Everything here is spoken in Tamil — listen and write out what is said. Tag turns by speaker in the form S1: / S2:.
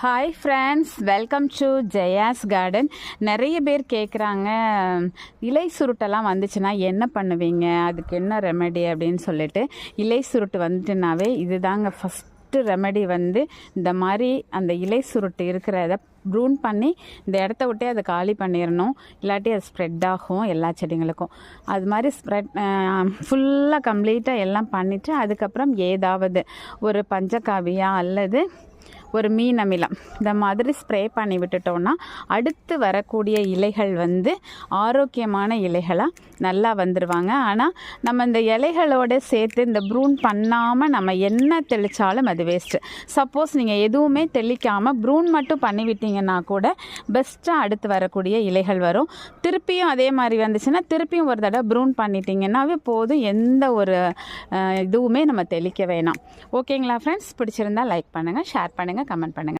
S1: Hi friends welcome to Jaya's garden நிறைய பேர் கேட்குறாங்க இலை சுருட்டெல்லாம் வந்துச்சுன்னா என்ன பண்ணுவீங்க? அதுக்கு என்ன ரெமெடி அப்படின்னு சொல்லிட்டு. இலை சுருட்டு வந்துட்டுனாவே இதுதாங்க ஃபஸ்ட்டு ரெமெடி வந்து இந்த மாதிரி அந்த இலை சுருட்டு இருக்கிறத ப்ரூன் பண்ணி இந்த இடத்த விட்டே அதை காலி பண்ணிடணும். இல்லாட்டி அது ஸ்ப்ரெட் ஆகும் எல்லா செடிங்களுக்கும் அது மாதிரி ஸ்ப்ரெட் ஃபுல்லாக கம்ப்ளீட்டாக எல்லாம் பண்ணிவிட்டு அதுக்கப்புறம் ஏதாவது ஒரு பஞ்சகாவியா அல்லது ஒரு மீன் அமிலம். இந்த மாதிரி ஸ்ப்ரே பண்ணி விட்டுட்டோம்னா அடுத்து வரக்கூடிய இலைகள் வந்து ஆரோக்கியமான இலைகளாக நல்லா வந்துடுவாங்க ஆனால் நம்ம இந்த இலைகளோட சேர்த்து இந்த ப்ரூன் பண்ணாமல் நம்ம என்ன தெளித்தாலும் அது வேஸ்ட்டு சப்போஸ் நீங்கள் எதுவுமே தெளிக்காமல் ப்ரூன் மட்டும் பண்ணிவிட்டீங்கன்னா கூட பெஸ்ட்டாக அடுத்து வரக்கூடிய இலைகள் வரும். திருப்பியும் அதே மாதிரி வந்துச்சுன்னா திருப்பியும் ஒரு தடவை ப்ரூன் பண்ணிட்டீங்கன்னாவே போதும். எந்த ஒரு இதுவுமே நம்ம தெளிக்க வேணாம். ஓகேங்களா ஃப்ரெண்ட்ஸ் பிடிச்சிருந்தா லைக் பண்ணுங்கள் ஷேர் பண்ணுங்கள் கமெண்ட் பண்ணுங்கள்